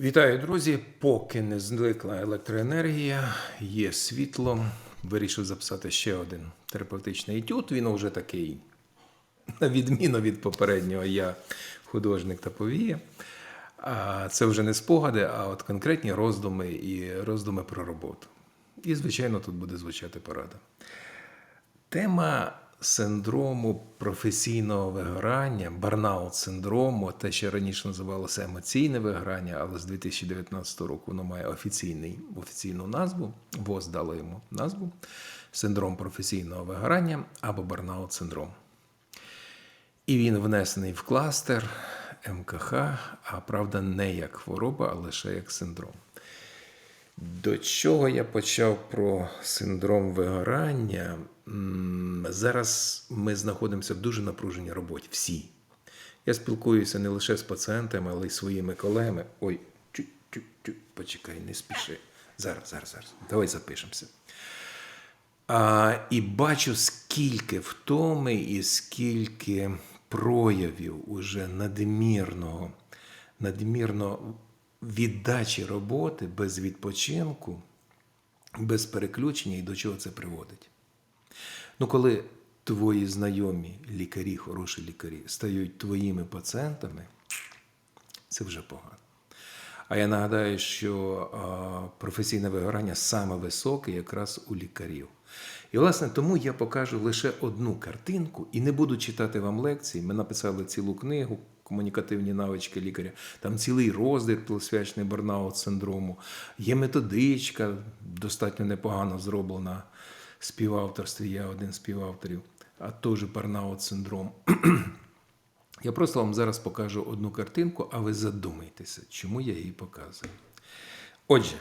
Вітаю, друзі! Поки не зникла електроенергія, є світло. Вирішив записати ще один терапевтичний етюд. Він уже такий, на відміну від попереднього, я художник та повія. Це вже не спогади, а от конкретні роздуми і роздуми про роботу. І, звичайно, тут буде звучати порада. Тема синдрому професійного вигорання, барнаут синдрому, те, що раніше називалося емоційне вигорання, але з 2019 року воно має офіційний, офіційну назву, ВОЗ дало йому назву синдром професійного вигорання або барнаут синдром. І він внесений в кластер МКХ, а правда, не як хвороба, а лише як синдром. До чого я почав про синдром вигорання? Зараз ми знаходимося в дуже напруженій роботі. Всі. Я спілкуюся не лише з пацієнтами, але й своїми колегами. Ой, чуть-чуть, почекай, не спіши. Зараз, зараз, зараз. Давай запишемося. А, і бачу, скільки втоми і скільки проявів уже надмірного, надмірно віддачі роботи без відпочинку, без переключення і до чого це приводить. Ну, коли твої знайомі лікарі, хороші лікарі, стають твоїми пацієнтами, це вже погано. А я нагадаю, що професійне вигорання саме високе якраз у лікарів. І, власне, тому я покажу лише одну картинку і не буду читати вам лекції. Ми написали цілу книгу комунікативні навички лікаря. Там цілий розділ присвячений барнаут синдрому. Є методичка, достатньо непогано зроблена співавторстві. Я один з співавторів, а теж барнаут синдром. Я просто вам зараз покажу одну картинку, а ви задумайтеся, чому я її показую. Отже,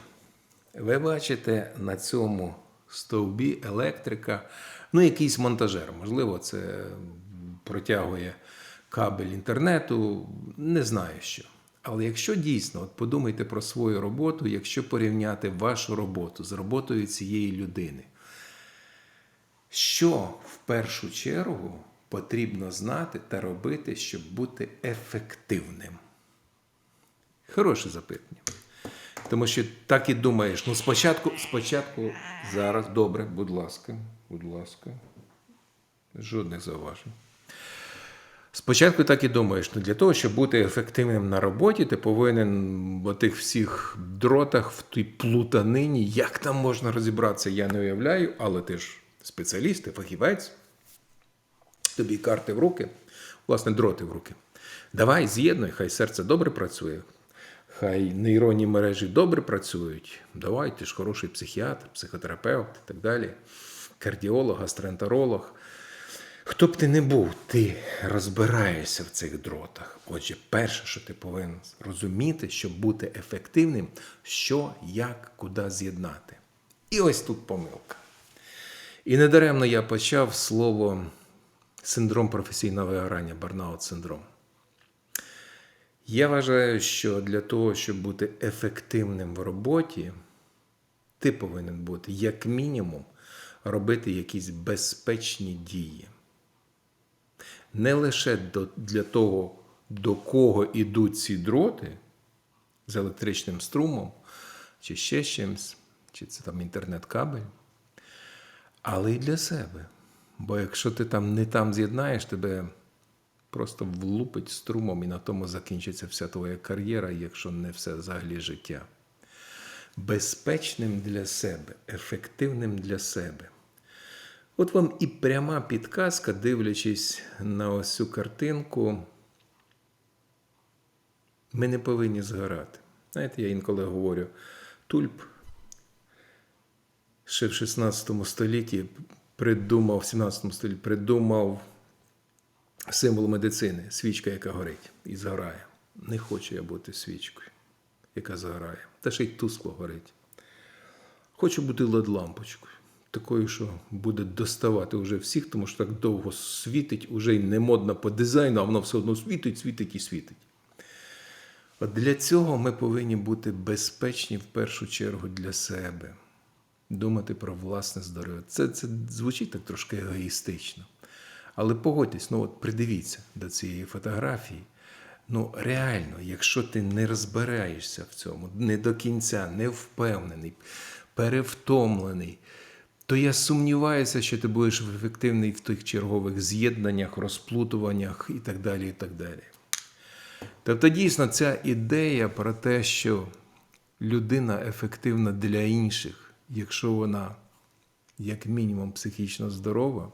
ви бачите на цьому стовбі електрика, ну, якийсь монтажер. Можливо, це протягує кабель інтернету, не знаю що. Але якщо дійсно от подумайте про свою роботу, якщо порівняти вашу роботу з роботою цієї людини, що в першу чергу потрібно знати та робити, щоб бути ефективним? Хороше запитання. Тому що так і думаєш, ну спочатку, спочатку, зараз, добре, будь ласка, будь ласка, жодних зауважень. Спочатку так і думаєш, ну для того, щоб бути ефективним на роботі, ти повинен в тих всіх дротах, в тій плутанині, як там можна розібратися, я не уявляю, але ти ж спеціаліст, ти фахівець, тобі карти в руки, власне, дроти в руки. Давай, з'єднуй, хай серце добре працює, хай нейронні мережі добре працюють. Давай, ти ж хороший психіатр, психотерапевт і так далі, кардіолог, гастроентеролог. Хто б ти не був, ти розбираєшся в цих дротах. Отже, перше, що ти повинен розуміти, щоб бути ефективним, що, як, куди з'єднати. І ось тут помилка. І недаремно я почав слово синдром професійного вигорання, барнаут синдром. Я вважаю, що для того, щоб бути ефективним в роботі, ти повинен бути, як мінімум, робити якісь безпечні дії. Не лише для того, до кого йдуть ці дроти з електричним струмом, чи ще чимось, чи це там інтернет-кабель, але й для себе. Бо якщо ти там не там з'єднаєш, тебе просто влупить струмом і на тому закінчиться вся твоя кар'єра, якщо не все взагалі життя. Безпечним для себе, ефективним для себе. От вам і пряма підказка, дивлячись на ось цю картинку, ми не повинні згорати. Знаєте, я інколи говорю, тульп ще в 16 столітті придумав, в 17 столітті придумав символ медицини, свічка, яка горить і згорає. Не хочу я бути свічкою, яка згорає. Та ще й тускло горить. Хочу бути лед-лампочкою. Такою, що буде доставати вже всіх, тому що так довго світить, уже й не модно по дизайну, а воно все одно світить, світить і світить. От для цього ми повинні бути безпечні в першу чергу для себе, думати про власне здоров'я. Це, це звучить так трошки егоїстично. Але погодьтесь, ну от придивіться до цієї фотографії. Ну, реально, якщо ти не розбираєшся в цьому, не до кінця, не впевнений, перевтомлений, то я сумніваюся, що ти будеш ефективний в тих чергових з'єднаннях, розплутуваннях і так далі. і так далі. Тобто, дійсно, ця ідея про те, що людина ефективна для інших, якщо вона, як мінімум, психічно здорова,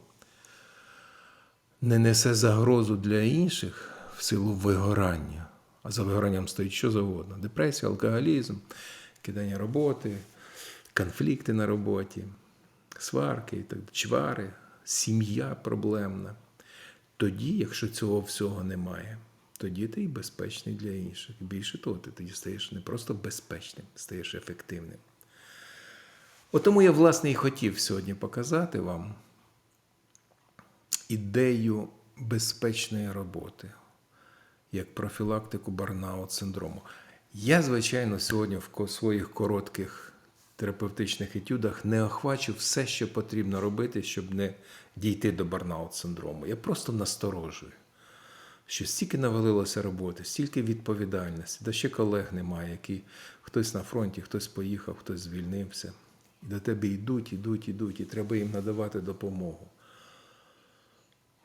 не несе загрозу для інших в силу вигорання. А за вигоранням стоїть що завгодно: депресія, алкоголізм, кидання роботи, конфлікти на роботі, сварки, чвари, сім'я проблемна. Тоді, якщо цього всього немає, тоді ти і безпечний для інших. Більше того, ти тоді стаєш не просто безпечним, стаєш ефективним. От тому я, власне, і хотів сьогодні показати вам ідею безпечної роботи як профілактику барнаут синдрому. Я, звичайно, сьогодні в своїх коротких терапевтичних етюдах не охвачу все, що потрібно робити, щоб не дійти до барнаут синдрому. Я просто насторожую, що стільки навалилося роботи, стільки відповідальності, да ще колег немає, які хтось на фронті, хтось поїхав, хтось звільнився. До тебе йдуть, йдуть, йдуть, і треба їм надавати допомогу.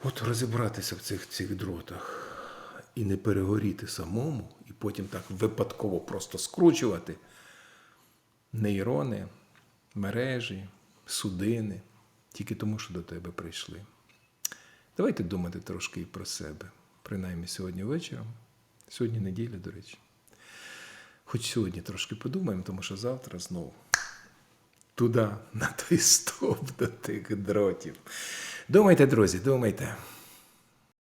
От розібратися в цих, цих дротах і не перегоріти самому, і потім так випадково просто скручувати нейрони, мережі, судини, тільки тому, що до тебе прийшли. Давайте думати трошки і про себе, принаймні сьогодні вечором. Сьогодні неділя, до речі. Хоч сьогодні трошки подумаємо, тому що завтра знову туди, на той стовп до тих дротів. Думайте, друзі, думайте.